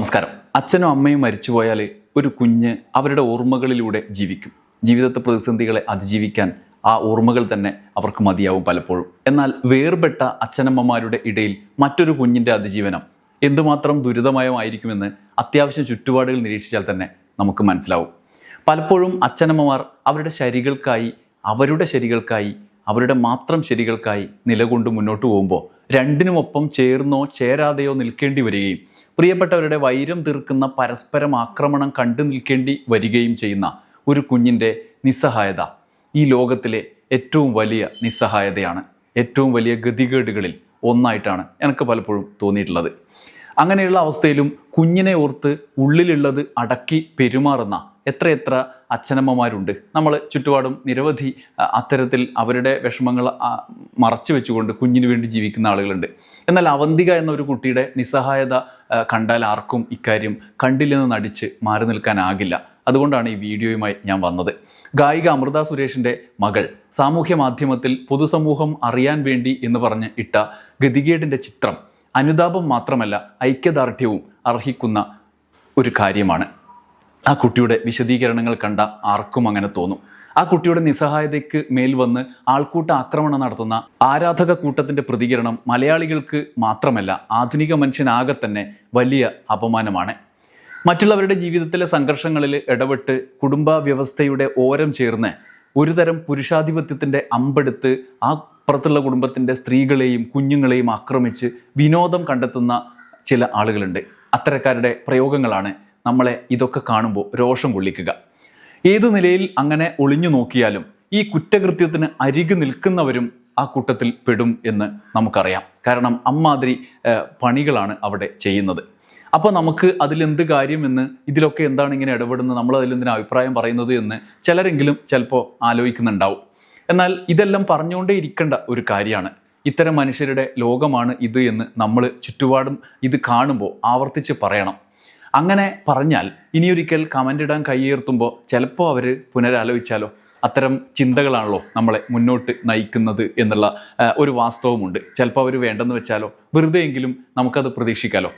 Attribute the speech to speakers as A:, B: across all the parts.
A: നമസ്കാരം. അച്ഛനും അമ്മയും മരിച്ചുപോയാൽ ഒരു കുഞ്ഞ് അവരുടെ ഓർമ്മകളിലൂടെ ജീവിക്കും. ജീവിതത്തെ പ്രതിസന്ധികളെ അതിജീവിക്കാൻ ആ ഓർമ്മകൾ തന്നെ അവർക്ക് മതിയാവും പലപ്പോഴും. എന്നാൽ വേർപെട്ട അച്ഛനമ്മമാരുടെ ഇടയിൽ മറ്റൊരു കുഞ്ഞിന്റെ അതിജീവനം എന്തുമാത്രം ദുരിതമയമായിരിക്കുമെന്ന് അത്യാവശ്യം ചുറ്റുപാടുകൾ നിരീക്ഷിച്ചാൽ തന്നെ നമുക്ക് മനസ്സിലാവും. പലപ്പോഴും അച്ഛനമ്മമാർ അവരുടെ ശരികൾക്കായി അവരുടെ ശരികൾക്കായി അവരുടെ മാത്രം ശരികൾക്കായി നിലകൊണ്ട് മുന്നോട്ട് പോകുമ്പോൾ രണ്ടിനുമൊപ്പം ചേർന്നോ ചേരാതെയോ നിൽക്കേണ്ടി വരികയും പ്രിയപ്പെട്ടവരുടെ വൈരം തീർക്കുന്ന പരസ്പരം ആക്രമണം കണ്ടു നിൽക്കേണ്ടി വരികയും ചെയ്യുന്ന ഒരു കുഞ്ഞിന്റെ നിസ്സഹായത ഈ ലോകത്തിലെ ഏറ്റവും വലിയ നിസ്സഹായതയാണ്. ഏറ്റവും വലിയ ഗതികേടുകളിൽ ഒന്നായിട്ടാണ് എനിക്ക് പലപ്പോഴും തോന്നിയിട്ടുള്ളത്. അങ്ങനെയുള്ള അവസ്ഥയിലും കുഞ്ഞിനെ ഓർത്ത് ഉള്ളിലുള്ളത് അടക്കി പെരുമാറുന്ന എത്രയെത്ര അച്ഛനമ്മമാരുണ്ട്. നമ്മൾ ചുറ്റുപാടും നിരവധി അത്തരത്തിൽ അവരുടെ വിഷമങ്ങൾ മറച്ചു വെച്ചുകൊണ്ട് കുഞ്ഞിന് വേണ്ടി ജീവിക്കുന്ന ആളുകളുണ്ട്. എന്നാൽ അവന്തിക എന്ന ഒരു കുട്ടിയുടെ നിസ്സഹായത കണ്ടാൽ ആർക്കും ഇക്കാര്യം കണ്ടില്ലെന്ന് നടിച്ച് മാറി നിൽക്കാനാകില്ല. അതുകൊണ്ടാണ് ഈ വീഡിയോയുമായി ഞാൻ വന്നത്. ഗായിക അമൃത സുരേഷിന്റെ മകൾ സാമൂഹ്യ മാധ്യമത്തിൽ പൊതുസമൂഹം അറിയാൻ വേണ്ടി എന്ന് പറഞ്ഞ് ഇട്ട ഗതികേടിന്റെ ചിത്രം അനുതാപം മാത്രമല്ല ഐക്യദാർഢ്യവും അർഹിക്കുന്ന ഒരു കാര്യമാണ്. ആ കുട്ടിയുടെ വിശദീകരണങ്ങൾ കണ്ട ആർക്കും അങ്ങനെ തോന്നും. ആ കുട്ടിയുടെ നിസ്സഹായതയ്ക്ക് മേൽ വന്ന് ആൾക്കൂട്ട ആക്രമണം നടത്തുന്ന ആരാധക കൂട്ടത്തിന്റെ പ്രതികരണം മലയാളികൾക്ക് മാത്രമല്ല ആധുനിക മനുഷ്യനാകെ തന്നെ വലിയ അപമാനമാണ്. മറ്റുള്ളവരുടെ ജീവിതത്തിലെ സംഘർഷങ്ങളിൽ ഇടപെട്ട് കുടുംബ വ്യവസ്ഥയുടെ ഓരം ചേർന്ന് ഒരുതരം പുരുഷാധിപത്യത്തിന്റെ അമ്പെടുത്ത് ആ പുറത്തുള്ള കുടുംബത്തിന്റെ സ്ത്രീകളെയും കുഞ്ഞുങ്ങളെയും ആക്രമിച്ച് വിനോദം കണ്ടെത്തുന്ന ചില ആളുകളുണ്ട്. അത്തരക്കാരുടെ പ്രയോഗങ്ങളാണ് നമ്മളെ ഇതൊക്കെ കാണുമ്പോൾ രോഷം കൊള്ളിക്കുക. ഏത് നിലയിൽ അങ്ങനെ ഒളിഞ്ഞു നോക്കിയാലും ഈ കുറ്റകൃത്യത്തിന് അരികു നിൽക്കുന്നവരും ആ കൂട്ടത്തിൽ പെടും എന്ന് നമുക്കറിയാം. കാരണം അമ്മാതിരി പണികളാണ് അവിടെ ചെയ്യുന്നത്. അപ്പോൾ നമുക്ക് അതിലെന്ത് കാര്യമെന്ന് ഇതിലൊക്കെ എന്താണ് ഇങ്ങനെ ഇടപെടുന്നത് നമ്മൾ അതിലെന്തിനാ അഭിപ്രായം പറയുന്നത് എന്ന് ചിലരെങ്കിലും ചിലപ്പോൾ ആലോചിക്കുന്നുണ്ടാവും. എന്നാൽ ഇതെല്ലാം പറഞ്ഞുകൊണ്ടേ ഇരിക്കേണ്ട ഒരു കാര്യമാണ്. ഇത്തരം മനുഷ്യരുടെ ലോകമാണ് ഇത് എന്ന് നമ്മൾ ചുറ്റുപാടും ഇത് കാണുമ്പോൾ ആവർത്തിച്ച് പറയണം. അങ്ങനെ പറഞ്ഞാൽ ഇനിയൊരിക്കൽ കമന്റ് ഇടാൻ കൈയേർത്തുമ്പോൾ ചിലപ്പോൾ അവർ പുനരാലോചിച്ചാലോ അത്തരം ചിന്തകളാണല്ലോ നമ്മളെ മുന്നോട്ട് നയിക്കുന്നത് എന്നുള്ള ഒരു വാസ്തവമുണ്ട്. ചിലപ്പോൾ അവർ വേണ്ടെന്ന് വെച്ചാലോ വെറുതെയെങ്കിലും നമുക്കത് പ്രതീക്ഷിക്കാലോ.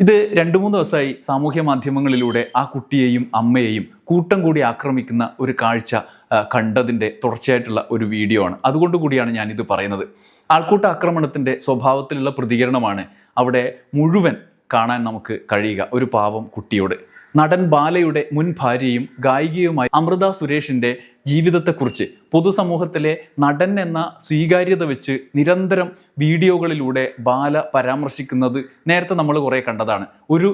A: ഇത് രണ്ടു മൂന്ന് ദിവസമായി സാമൂഹ്യ മാധ്യമങ്ങളിലൂടെ ആ കുട്ടിയെയും അമ്മയെയും കൂട്ടം കൂടി ആക്രമിക്കുന്ന ഒരു കാഴ്ച കണ്ടതിന്റെ തുടർച്ചയായിട്ടുള്ള ഒരു വീഡിയോ ആണ്. അതുകൊണ്ട് കൂടിയാണ് ഞാനിത് പറയുന്നത്. ആൾക്കൂട്ട ആക്രമണത്തിന്റെ സ്വഭാവത്തിലുള്ള പ്രതികരണമാണ് അവിടെ മുഴുവൻ കാണാൻ നമുക്ക് കഴിയുക ഒരു പാവം കുട്ടിയോട്. നടൻ ബാലയുടെ മുൻ ഭാര്യയും ഗായികയുമായി അമൃത സുരേഷിന്റെ ജീവിതത്തെക്കുറിച്ച് പൊതുസമൂഹത്തിലെ നടൻ എന്ന സ്വീകാര്യത വെച്ച് നിരന്തരം വീഡിയോകളിലൂടെ ബാല പരാമർശിക്കുന്നത് നേരത്തെ നമ്മൾ കുറേ കണ്ടതാണ്. ഒരു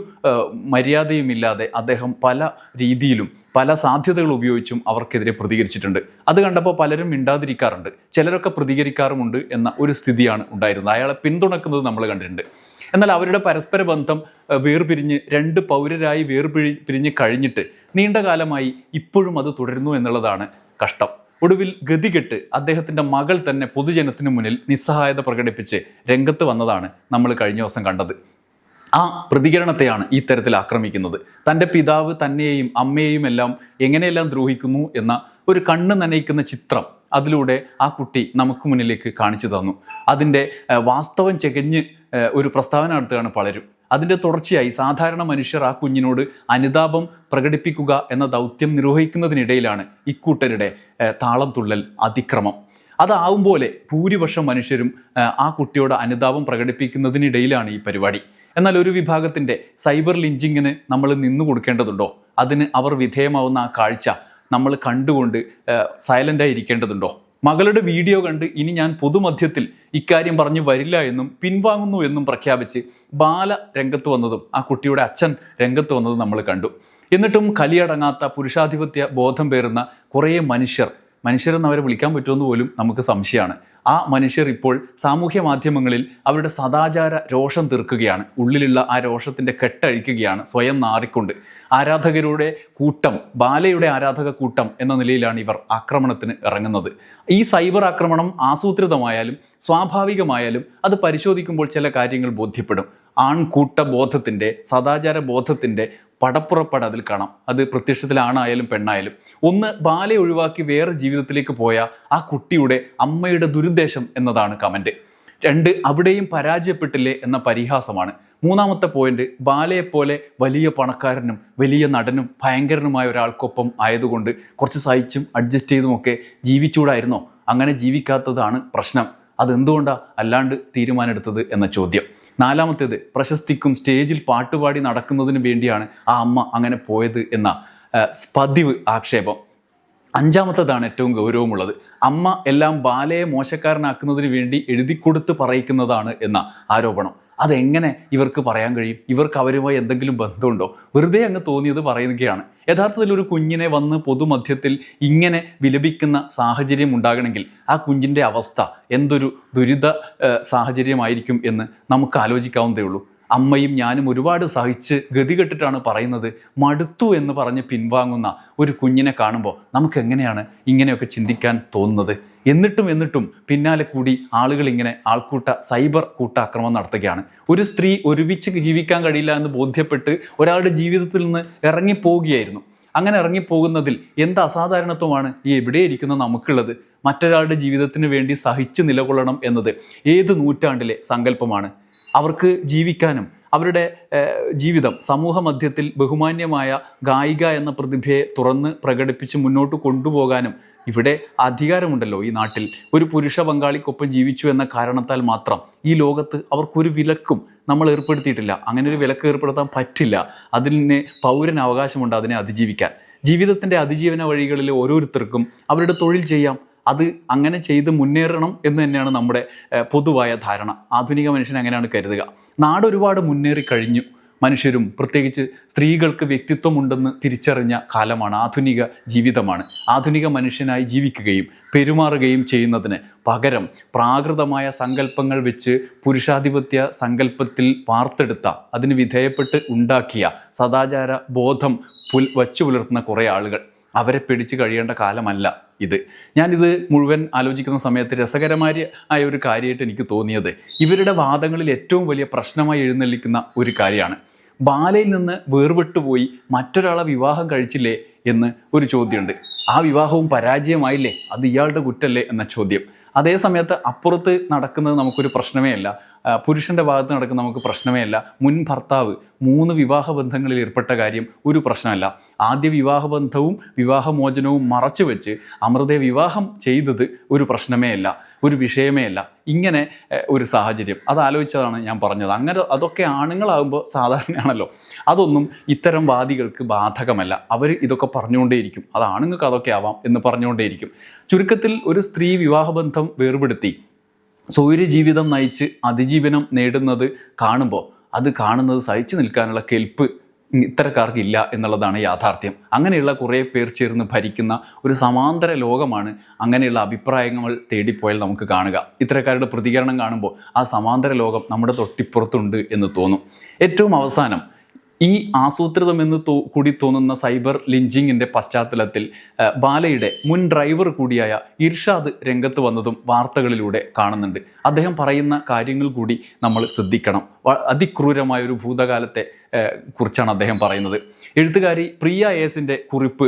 A: മര്യാദയുമില്ലാതെ അദ്ദേഹം പല രീതിയിലും പല സാധ്യതകൾ ഉപയോഗിച്ചും അവർക്കെതിരെ പ്രതികരിച്ചിട്ടുണ്ട്. അത് കണ്ടപ്പോൾ പലരും മിണ്ടാതിരിക്കാറുണ്ട്. ചിലരൊക്കെ പ്രതികരിക്കാറുമുണ്ട് എന്ന ഒരു സ്ഥിതിയാണ് ഉണ്ടായിരുന്നത്. അയാളെ പിന്തുണക്കുന്നത് നമ്മൾ കണ്ടിട്ടുണ്ട്. എന്നാൽ അവരുടെ പരസ്പര ബന്ധം വേർപിരിഞ്ഞ് രണ്ട് പൗരരായി വേർപിരി പിരിഞ്ഞ് കഴിഞ്ഞിട്ട് നീണ്ട കാലമായി ഇപ്പോഴും അത് തുടരുന്നു എന്നുള്ളതാണ് കഷ്ടം. ഒടുവിൽ ഗതികെട്ട് അദ്ദേഹത്തിന്റെ മകൾ തന്നെ പൊതുജനത്തിന് മുന്നിൽ നിസ്സഹായത പ്രകടിപ്പിച്ച് രംഗത്ത് വന്നതാണ് നമ്മൾ കഴിഞ്ഞ ദിവസം കണ്ടത്. ആ പ്രതികരണത്തെയാണ് ഈ തരത്തിൽ ആക്രമിക്കുന്നത്. തന്റെ പിതാവ് തന്നെയും അമ്മയെയും എല്ലാം എങ്ങനെയെല്ലാം ദ്രോഹിക്കുന്നു എന്ന ഒരു കണ്ണ് നനയിക്കുന്ന ചിത്രം അതിലൂടെ ആ കുട്ടി നമുക്ക് മുന്നിലേക്ക് കാണിച്ചു തന്നു. അതിന്റെ വാസ്തവം ചെകഞ്ഞ് ഒരു പ്രസ്താവന നടത്തുകയാണ് പലരും. അതിന്റെ തുടർച്ചയായി സാധാരണ മനുഷ്യർ ആ കുഞ്ഞിനോട് അനുതാപം പ്രകടിപ്പിക്കുക എന്ന ദൗത്യം നിർവഹിക്കുന്നതിനിടയിലാണ് ഇക്കൂട്ടരുടെ താളം തുള്ളൽ അതിക്രമം. അതാവും പോലെ ഭൂരിപക്ഷം മനുഷ്യരും ആ കുട്ടിയോട് അനുതാപം പ്രകടിപ്പിക്കുന്നതിനിടയിലാണ് ഈ പരിപാടി. എന്നാൽ ഒരു വിഭാഗത്തിന്റെ സൈബർ ലിഞ്ചിങ്ങിന് നമ്മൾ നിന്നു കൊടുക്കേണ്ടതുണ്ടോ? അതിന് അവർ വിധേയമാവുന്ന ആ കാഴ്ച നമ്മൾ കണ്ടുകൊണ്ട് സൈലന്റായി ഇരിക്കേണ്ടതുണ്ടോ? മകളുടെ വീഡിയോ കണ്ട് ഇനി ഞാൻ പൊതുമധ്യത്തിൽ ഇക്കാര്യം പറഞ്ഞു വരില്ല എന്നും പിൻവാങ്ങുന്നു എന്നും പ്രഖ്യാപിച്ച് ബാല രംഗത്ത് വന്നതും ആ കുട്ടിയുടെ അച്ഛൻ രംഗത്ത് വന്നതും നമ്മൾ കണ്ടു. എന്നിട്ടും കലിയടങ്ങാത്ത പുരുഷാധിപത്യ ബോധം പേരുന്ന കുറേ മനുഷ്യർ മനുഷ്യരെന്ന് അവരെ വിളിക്കാൻ പറ്റുമെന്ന് പോലും നമുക്ക് സംശയമാണ്. ആ മനുഷ്യർ ഇപ്പോൾ സാമൂഹ്യ മാധ്യമങ്ങളിൽ അവരുടെ സദാചാര രോഷം തീർക്കുകയാണ്. ഉള്ളിലുള്ള ആ രോഷത്തിന്റെ കെട്ടഴിക്കുകയാണ് സ്വയം നാറിക്കൊണ്ട്. ആരാധകരുടെ കൂട്ടം ബാലയുടെ ആരാധക കൂട്ടം എന്ന നിലയിലാണ് ഇവർ ആക്രമണത്തിന് ഇറങ്ങുന്നത്. ഈ സൈബർ ആക്രമണം ആസൂത്രിതമായാലും സ്വാഭാവികമായാലും അത് പരിശോധിക്കുമ്പോൾ ചില കാര്യങ്ങൾ ബോധ്യപ്പെടും. ആൺകൂട്ട ബോധത്തിന്റെ സദാചാര ബോധത്തിന്റെ പടപ്പുറപ്പാട് അതിൽ കാണാം. അത് പ്രത്യക്ഷത്തിലാണായാലും പെണ്ണായാലും. ഒന്ന് ബാലയെ ഒഴിവാക്കി വേറെ ജീവിതത്തിലേക്ക് പോയ ആ കുട്ടിയുടെ അമ്മയുടെ ദുരുദ്ദേശം എന്നതാണ് കമന്റ് രണ്ട് അവിടെയും പരാജയപ്പെട്ടില്ലേ എന്ന പരിഹാസമാണ്. മൂന്നാമത്തെ പോയിന്റ് ബാലയെപ്പോലെ വലിയ പണക്കാരനും വലിയ നടനും ഭയങ്കരനുമായ ഒരാൾക്കൊപ്പം ആയതുകൊണ്ട് കുറച്ച് സഹിച്ചും അഡ്ജസ്റ്റ് ചെയ്തുമൊക്കെ ജീവിച്ചൂടായിരുന്നോ? അങ്ങനെ ജീവിക്കാത്തതാണ് പ്രശ്നം. അതെന്തുകൊണ്ടാണ് അല്ലാണ്ട് തീരുമാനമെടുത്തത് എന്ന ചോദ്യം. നാലാമത്തേത് പ്രശസ്തിക്കും സ്റ്റേജിൽ പാട്ടുപാടി നടക്കുന്നതിന് വേണ്ടിയാണ് ആ അമ്മ അങ്ങനെ പോയത് എന്ന പതിവ് ആക്ഷേപം. അഞ്ചാമത്തേതാണ് ഏറ്റവും ഗൗരവമുള്ളത്. അമ്മ എല്ലാം ബാലയെ മോശക്കാരനാക്കുന്നതിന് വേണ്ടി എഴുതി കൊടുത്ത് പറയിക്കുന്നതാണ് എന്ന ആരോപണം. അതെങ്ങനെ ഇവർക്ക് പറയാൻ കഴിയും? ഇവർക്ക് അവരുമായി എന്തെങ്കിലും ബന്ധമുണ്ടോ? വെറുതെ അങ്ങ് തോന്നിയത് പറയുകയാണ്. യഥാർത്ഥത്തിൽ ഒരു കുഞ്ഞിനെ വന്ന് പൊതുമധ്യത്തിൽ ഇങ്ങനെ വിലപിക്കുന്ന സാഹചര്യം ഉണ്ടാകണമെങ്കിൽ ആ കുഞ്ഞിന്റെ അവസ്ഥ എന്തൊരു ദുരിത സാഹചര്യമായിരിക്കും എന്ന് നമുക്ക് ആലോചിക്കാവുന്നതേ ഉള്ളൂ. അമ്മയും ഞാനും ഒരുപാട് സഹിച്ച് ഗതികെട്ടിട്ടാണ് പറയുന്നത്. മടുത്തു എന്ന് പറഞ്ഞ് പിൻവാങ്ങുന്ന ഒരു കുഞ്ഞിനെ കാണുമ്പോൾ നമുക്ക് എങ്ങനെയാണ് ഇങ്ങനെയൊക്കെ ചിന്തിക്കാൻ തോന്നുന്നത്? എന്നിട്ടും എന്നിട്ടും പിന്നാലെ കൂടി ആളുകൾ ഇങ്ങനെ ആൾക്കൂട്ട സൈബർ കൂട്ടാക്രമണം നടത്തുകയാണ്. ഒരു സ്ത്രീ ഒരുമിച്ച് ജീവിക്കാൻ കഴിയില്ല എന്ന് ബോധ്യപ്പെട്ട് ഒരാളുടെ ജീവിതത്തിൽ നിന്ന് ഇറങ്ങിപ്പോവുകയായിരുന്നു. അങ്ങനെ ഇറങ്ങിപ്പോകുന്നതിൽ എന്ത് അസാധാരണത്വമാണ് ഈ എവിടെ ഇരിക്കുന്ന നമുക്കുള്ളത്? മറ്റൊരാളുടെ ജീവിതത്തിന് വേണ്ടി സഹിച്ച് നിലകൊള്ളണം എന്നത് ഏത് നൂറ്റാണ്ടിലെ സങ്കല്പമാണ്? അവർക്ക് ജീവിക്കാനും അവരുടെ ജീവിതം സമൂഹ മധ്യത്തിൽ ബഹുമാന്യമായ ഗായിക എന്ന പ്രതിഭയെ തുറന്ന് പ്രകടിപ്പിച്ച് മുന്നോട്ട് കൊണ്ടുപോകാനും ഇവിടെ അധികാരമുണ്ടല്ലോ ഈ നാട്ടിൽ. ഒരു പുരുഷ പങ്കാളിക്കൊപ്പം ജീവിച്ചു എന്ന കാരണത്താൽ മാത്രം ഈ ലോകത്ത് അവർക്കൊരു വിലക്കും നമ്മൾ ഏർപ്പെടുത്തിയിട്ടില്ല. അങ്ങനെ ഒരു വിലക്ക് ഏർപ്പെടുത്താൻ പറ്റില്ല. അതിന് പൗരൻ അവകാശമുണ്ട് അതിനെ അതിജീവിക്കാൻ. ജീവിതത്തിന്റെ അതിജീവന വഴികളിൽ ഓരോരുത്തർക്കും അവരുടെ തൊഴിൽ ചെയ്യാം അത് അങ്ങനെ ചെയ്ത് മുന്നേറണം എന്ന് തന്നെയാണ് നമ്മുടെ പൊതുവായ ധാരണ. ആധുനിക മനുഷ്യൻ അങ്ങനെയാണ് കരുതുക. നാട് ഒരുപാട് മുന്നേറി കഴിഞ്ഞു മനുഷ്യരും പ്രത്യേകിച്ച് സ്ത്രീകൾക്ക് വ്യക്തിത്വമുണ്ടെന്ന് തിരിച്ചറിഞ്ഞ കാലമാണ് ആധുനിക ജീവിതമാണ്. ആധുനിക മനുഷ്യനായി ജീവിക്കുകയും പെരുമാറുകയും ചെയ്യുന്നതിന് പകരം പ്രാകൃതമായ സങ്കല്പങ്ങൾ വെച്ച് പുരുഷാധിപത്യ സങ്കല്പത്തിൽ വാർത്തെടുത്ത അതിന് വിധേയപ്പെട്ട് ഉണ്ടാക്കിയ സദാചാര ബോധം പുൽ വച്ചു പുലർത്തുന്ന കുറേ ആളുകൾ. അവരെ പിടിച്ചു കഴിയേണ്ട കാലമല്ല ഇത്. ഞാനിത് മുഴുവൻ ആലോചിക്കുന്ന സമയത്ത് രസകരമായ ആയ ഒരു കാര്യമായിട്ട് എനിക്ക് തോന്നിയത് ഇവരുടെ വാദങ്ങളിൽ ഏറ്റവും വലിയ പ്രശ്നമായി എഴുന്നള്ളിക്കുന്ന ഒരു കാര്യമാണ്. ബാലയിൽ നിന്ന് വേർപെട്ടു പോയി മറ്റൊരാളെ വിവാഹം കഴിച്ചില്ലേ എന്ന് ഒരു ചോദ്യമുണ്ട്. ആ വിവാഹവും പരാജയമായില്ലേ? അത് ഇയാളുടെ കുറ്റല്ലേ എന്ന ചോദ്യം. അതേ സമയത്ത് അപ്പുറത്ത് നടക്കുന്നത് നമുക്കൊരു പ്രശ്നമേ അല്ല. പുരുഷന്റെ ഭാഗത്ത് നടക്കുന്ന നമുക്ക് പ്രശ്നമേ അല്ല. മുൻ ഭർത്താവ് മൂന്ന് വിവാഹ ബന്ധങ്ങളിൽ ഏർപ്പെട്ട കാര്യം ഒരു പ്രശ്നമല്ല. ആദ്യ വിവാഹ ബന്ധവും വിവാഹമോചനവും മറച്ചു വെച്ച് അമൃതയെ വിവാഹം ചെയ്തത് ഒരു പ്രശ്നമേ അല്ല ഒരു വിഷയമേ അല്ല. ഇങ്ങനെ ഒരു സാഹചര്യം. അത് ആലോചിച്ചതാണ് ഞാൻ പറഞ്ഞത്. അങ്ങനെ അതൊക്കെ ആണുങ്ങളാകുമ്പോൾ സാധാരണയാണല്ലോ. അതൊന്നും ഇത്തരം വാദികൾക്ക് ബാധകമല്ല. അവർ ഇതൊക്കെ പറഞ്ഞുകൊണ്ടേയിരിക്കും. അത് ആണുങ്ങൾക്ക് അതൊക്കെ ആവാം എന്ന് പറഞ്ഞുകൊണ്ടേയിരിക്കും. ചുരുക്കത്തിൽ ഒരു സ്ത്രീ വിവാഹബന്ധം വേർപെടുത്തി. സ്വൈര്യ ജീവിതം നയിച്ച് അതിജീവനം നേടുന്നത് കാണുമ്പോൾ അത് കാണുന്നത് സഹിച്ചു നിൽക്കാനുള്ള കെൽപ്പ് ഇത്തരക്കാർക്ക് ഇല്ല എന്നുള്ളതാണ് യാഥാർത്ഥ്യം. അങ്ങനെയുള്ള കുറേ പേർ ചേർന്ന് ഭരിക്കുന്ന ഒരു സമാന്തര ലോകമാണ് അങ്ങനെയുള്ള അഭിപ്രായങ്ങൾ തേടിപ്പോയാൽ നമുക്ക് കാണുക. ഇത്തരക്കാരുടെ പ്രതികരണം കാണുമ്പോൾ ആ സമാന്തര ലോകം നമ്മുടെ തൊട്ടിപ്പുറത്തുണ്ട് എന്ന് തോന്നും. ഏറ്റവും അവസാനം ഈ ആസൂത്രിതമെന്ന് തോ കൂടി തോന്നുന്ന സൈബർ ലിഞ്ചിങ്ങിന്റെ പശ്ചാത്തലത്തിൽ ബാലയുടെ മുൻ ഡ്രൈവർ കൂടിയായ ഇർഷാദ് രംഗത്ത് വന്നതും വാർത്തകളിലൂടെ കാണുന്നുണ്ട്. അദ്ദേഹം പറയുന്ന കാര്യങ്ങൾ കൂടി നമ്മൾ ശ്രദ്ധിക്കണം. അതിക്രൂരമായ ഒരു ഭൂതകാലത്തെ കുറിച്ചാണ് അദ്ദേഹം പറയുന്നത്. എഴുത്തുകാരി പ്രിയ എസിന്റെ കുറിപ്പ്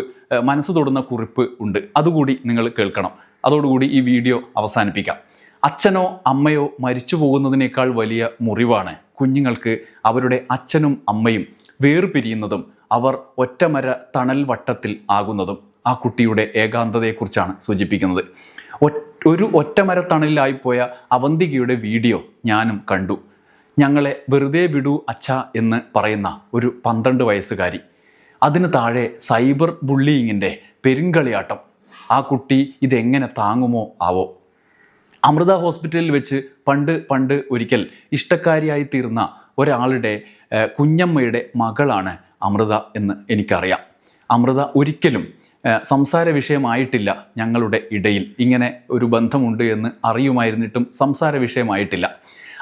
A: മനസ്സ് തൊടുന്ന കുറിപ്പ് ഉണ്ട്. അതുകൂടി നിങ്ങൾ കേൾക്കണം. അതോടുകൂടി ഈ വീഡിയോ അവസാനിപ്പിക്കാം. അച്ഛനോ അമ്മയോ മരിച്ചു പോകുന്നതിനേക്കാൾ വലിയ മുറിവാണ്. കുഞ്ഞുങ്ങൾക്ക് അവരുടെ അച്ഛനും അമ്മയും വേർപിരിയുന്നതും അവർ ഒറ്റമര തണൽ വട്ടത്തിൽ ആകുന്നതും ആ കുട്ടിയുടെ ഏകാന്തതയെക്കുറിച്ചാണ് സൂചിപ്പിക്കുന്നത്. ഒരു ഒറ്റമര തണലിലായിപ്പോയ അവന്തികയുടെ വീഡിയോ ഞാനും കണ്ടു. ഞങ്ങളെ വെറുതെ വിടൂ അച്ഛ എന്ന് പറയുന്ന ഒരു പന്ത്രണ്ട് വയസ്സുകാരി. അതിന് താഴെ സൈബർ ബുള്ളിയിങ്ങിന്റെ പെരുങ്കളിയാട്ടം. ആ കുട്ടി ഇതെങ്ങനെ താങ്ങുമോ ആവോ? അമൃത ഹോസ്പിറ്റലിൽ വെച്ച് പണ്ട് പണ്ട് ഒരിക്കൽ ഇഷ്ടക്കാരിയായി തീർന്ന ഒരാളുടെ കുഞ്ഞമ്മയുടെ മകളാണ് അമൃത എന്ന് എനിക്കറിയാം. അമൃത ഒരിക്കലും സംസാര വിഷയമായിട്ടില്ല ഞങ്ങളുടെ ഇടയിൽ. ഇങ്ങനെ ഒരു ബന്ധമുണ്ട് എന്ന് അറിയുമായിരുന്നിട്ടും സംസാര വിഷയമായിട്ടില്ല.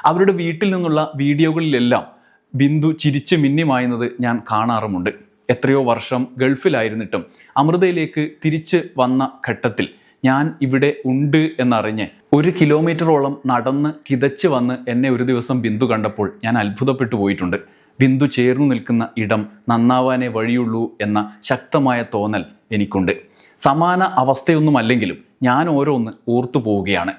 A: അവരുടെ വീട്ടിൽ നിന്നുള്ള വീഡിയോകളിലെല്ലാം ബിന്ദു ചിരിച്ച് മിന്നിമായുന്നത് ഞാൻ കാണാറുമുണ്ട്. എത്രയോ വർഷം ഗൾഫിലായിരുന്നിട്ടും അമൃതയിലേക്ക് തിരിച്ച് വന്ന ഘട്ടത്തിൽ ഞാൻ ഇവിടെ ഉണ്ട് എന്നറിഞ്ഞ് ഒരു കിലോമീറ്ററോളം നടന്ന് കിതച്ച് വന്ന് എന്നെ ഒരു ദിവസം ബിന്ദു കണ്ടപ്പോൾ ഞാൻ അത്ഭുതപ്പെട്ടു പോയിട്ടുണ്ട്. ബിന്ദു ചേർന്നു നിൽക്കുന്ന ഇടം നന്നാവാനേ വഴിയുള്ളൂ എന്ന ശക്തമായ തോന്നൽ എനിക്കുണ്ട്. സമാന അവസ്ഥയൊന്നുമല്ലെങ്കിലും ഞാൻ ഓരോന്ന് ഓർത്തു പോവുകയാണ്.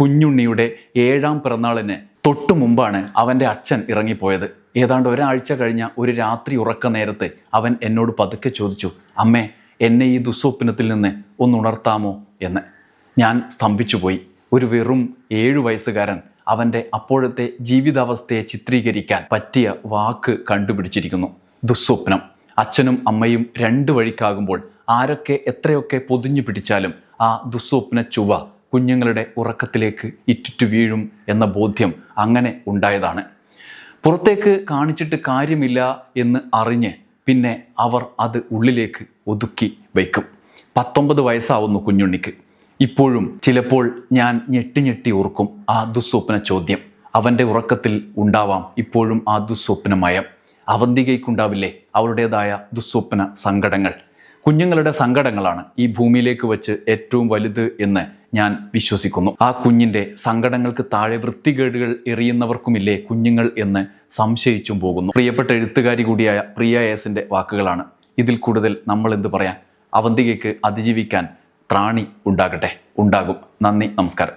A: കുഞ്ഞുണ്ണിയുടെ ഏഴാം പിറന്നാളിന് തൊട്ടു മുമ്പാണ് അവന്റെ അച്ഛൻ ഇറങ്ങിപ്പോയത്. ഏതാണ്ട് ഒരാഴ്ച കഴിഞ്ഞ ഒരു രാത്രി ഉറക്ക നേരത്തെ അവൻ എന്നോട് പതുക്കെ ചോദിച്ചു അമ്മേ എന്നെ ഈ ദുസ്വപ്നത്തിൽ നിന്ന് ഒന്ന് ഉണർത്താമോ? എന്ന്. ഞാൻ സ്തംഭിച്ചുപോയി. ഒരു വെറും ഏഴു വയസ്സുകാരൻ അവന്റെ അപ്പോഴത്തെ ജീവിതാവസ്ഥയെ ചിത്രീകരിക്കാൻ പറ്റിയ വാക്ക് കണ്ടുപിടിച്ചിരിക്കുന്നു. ദുസ്വപ്നം. അച്ഛനും അമ്മയും രണ്ട് വഴിക്കാകുമ്പോൾ ആരൊക്കെ എത്രയൊക്കെ പൊതിഞ്ഞു പിടിച്ചാലും ആ ദുസ്വപ്ന ചുവ കുഞ്ഞുങ്ങളുടെ ഉറക്കത്തിലേക്ക് ഇറ്റിറ്റു വീഴും എന്ന ബോധ്യം അങ്ങനെ ഉണ്ടായതാണ്. പുറത്തേക്ക് കാണിച്ചിട്ട് കാര്യമില്ല എന്ന് അറിഞ്ഞ് പിന്നെ അവർ അത് ഉള്ളിലേക്ക് ഒതുക്കി വയ്ക്കും. പത്തൊമ്പത് വയസ്സാവുന്നു കുഞ്ഞുണ്ണിക്ക്. ഇപ്പോഴും ചിലപ്പോൾ ഞാൻ ഞെട്ടി ഞെട്ടി ഓർക്കും ആ ദുസ്വപ്ന ചോദ്യം. അവന്റെ ഉറക്കത്തിൽ ഉണ്ടാവാം ഇപ്പോഴും ആ ദുസ്വപ്നമയം അവന്തികയ്ക്കുണ്ടാവില്ലേ അവരുടേതായ ദുസ്വപ്ന സങ്കടങ്ങൾ? കുഞ്ഞുങ്ങളുടെ സങ്കടങ്ങളാണ് ഈ ഭൂമിയിലേക്ക് വെച്ച് ഏറ്റവും വലുത് എന്ന് ഞാൻ വിശ്വസിക്കുന്നു. ആ കുഞ്ഞിന്റെ സങ്കടങ്ങൾക്ക് താഴെ വൃത്തികേടുകൾ എറിയുന്നവർക്കുമില്ലേ കുഞ്ഞുങ്ങൾ എന്ന് സംശയിച്ചും പോകുന്നു. പ്രിയപ്പെട്ട എഴുത്തുകാരി കൂടിയായ പ്രിയ എസിന്റെ വാക്കുകളാണ് ഇതിൽ കൂടുതൽ നമ്മൾ എന്ത് പറയാം അവന്തികയ്ക്ക് അതിജീവിക്കാൻ ത്രാണി ഉണ്ടാകട്ടെ. ഉണ്ടാകും. നന്ദി നമസ്കാരം.